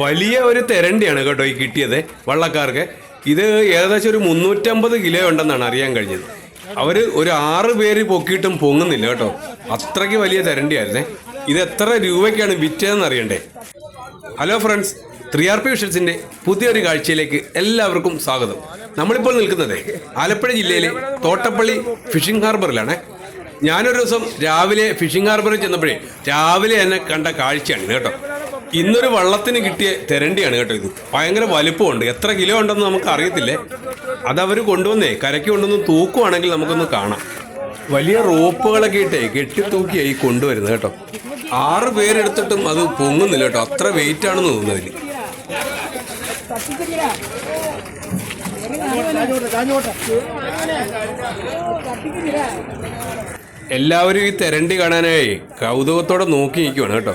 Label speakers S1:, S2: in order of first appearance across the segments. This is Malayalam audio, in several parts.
S1: വലിയ ഒരു തെരണ്ടിയാണ് കേട്ടോ ഈ കിട്ടിയത് വള്ളക്കാർക്ക്. ഇത് ഏകദേശം ഒരു മുന്നൂറ്റമ്പത് കിലോ ഉണ്ടെന്നാണ് അറിയാൻ കഴിഞ്ഞത്. അവർ ഒരു ആറ് പേര് പൊക്കിയിട്ടും പൊങ്ങുന്നില്ല കേട്ടോ. അത്രയ്ക്ക് വലിയ തെരണ്ടിയായിരുന്നേ. ഇത് എത്ര രൂപയ്ക്കാണ് വിറ്റതെന്ന് അറിയണ്ടേ? Hello friends three R P വിഷൻസിന്റെ പുതിയൊരു കാഴ്ചയിലേക്ക് എല്ലാവർക്കും സ്വാഗതം. നമ്മളിപ്പോൾ നിൽക്കുന്നത് ആലപ്പുഴ ജില്ലയിലെ തോട്ടപ്പള്ളി ഫിഷിംഗ് ഹാർബറിലാണ്. ഞാനൊരു ദിവസം രാവിലെ ഫിഷിംഗ് ഹാർബറിൽ ചെന്നപ്പോഴേ രാവിലെ എന്നെ കണ്ട കാഴ്ചയാണ് കേട്ടോ. ഇന്നൊരു വള്ളത്തിന് കിട്ടിയ തെരണ്ടിയാണ് കേട്ടോ ഇത്. ഭയങ്കര വലിപ്പമുണ്ട്. എത്ര കിലോ ഉണ്ടെന്ന് നമുക്ക് അറിയത്തില്ലേ? അതവർ കൊണ്ടുവന്നേ. കരയ്ക്ക് കൊണ്ടുവന്ന് തൂക്കുവാണെങ്കിൽ നമുക്കൊന്ന് കാണാം. വലിയ റോപ്പുകളൊക്കെ ഇട്ടേ കെട്ടിത്തൂക്കിയായി കൊണ്ടുവരുന്നത് കേട്ടോ. ആറ് പേരെടുത്തിട്ടും അത് പൊങ്ങുന്നില്ല കേട്ടോ. അത്ര വെയിറ്റ് ആണെന്ന് തോന്നുന്നതിൽ എല്ലാവരും ഈ തെരണ്ടി കാണാനായി കൗതുകത്തോടെ നോക്കി നിൽക്കുവാണ് കേട്ടോ.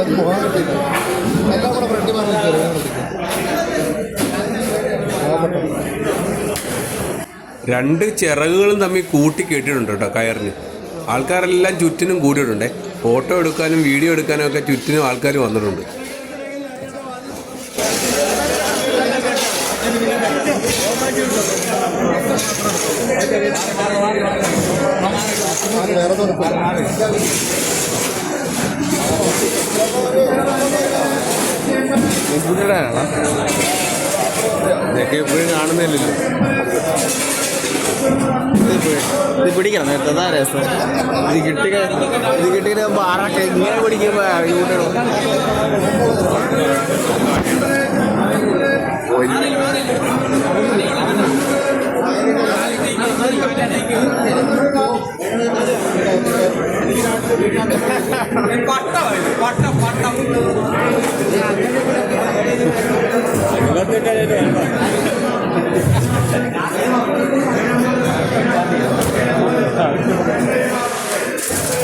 S2: ആ പോകാൻ പറ്റില്ല എല്ലാം കൂടെ ഫ്രണ്ട് മാറി
S1: രണ്ട് ചിറകുകളും തമ്മിൽ കൂട്ടി കെട്ടിയിട്ടുണ്ട് കേട്ടോ കയറിന്. ആൾക്കാരെല്ലാം ചുറ്റിനും കൂടിയിട്ടുണ്ട്. ഫോട്ടോ എടുക്കാനും വീഡിയോ എടുക്കാനും ഒക്കെ ചുറ്റിനും ആൾക്കാർ വന്നിട്ടുണ്ട്.
S2: വേറെ തോന്നിപ്പോ
S1: ഇതൊക്കെ എപ്പോഴും കാണുന്നില്ലല്ലോ.
S3: ഇത് പിടിക്കണം നേരത്തെ അതാ രസം. ഇത് കിട്ടിയ ഇത് കിട്ടിയ ആറൊക്കെ ഇങ്ങനെ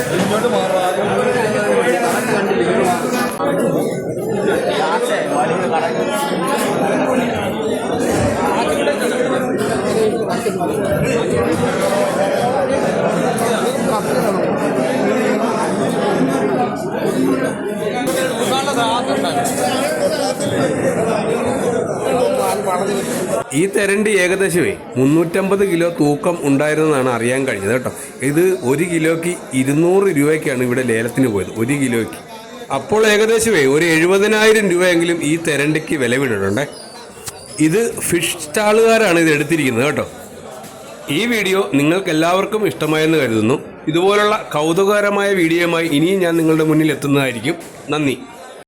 S3: പിടിക്കുമ്പോ കൂട്ടണം
S1: ഈ തെരണ്ടി ഏകദേശമേ മുന്നൂറ്റമ്പത് കിലോ തൂക്കം ഉണ്ടായിരുന്നതാണ് അറിയാൻ കഴിഞ്ഞത് കേട്ടോ. ഇത് ഒരു കിലോയ്ക്ക് ഇരുന്നൂറ് രൂപയ്ക്കാണ് ഇവിടെ ലേലത്തിന് പോയത് ഒരു കിലോയ്ക്ക്. അപ്പോൾ ഏകദേശമേ ഒരു എഴുപതിനായിരം രൂപയെങ്കിലും ഈ തെരണ്ടിക്ക് വില വിടണ്ടേ ഇത് ഫിഷ് സ്റ്റാളുകാരാണ് ഇത് എടുത്തിരിക്കുന്നത് കേട്ടോ. ഈ വീഡിയോ നിങ്ങൾക്ക് എല്ലാവർക്കും ഇഷ്ടമായെന്ന് കരുതുന്നു. ഇതുപോലുള്ള കൗതുകകരമായ വീഡിയോയുമായി ഇനിയും ഞാൻ നിങ്ങളുടെ മുന്നിൽ എത്തുന്നതായിരിക്കും. നന്ദി.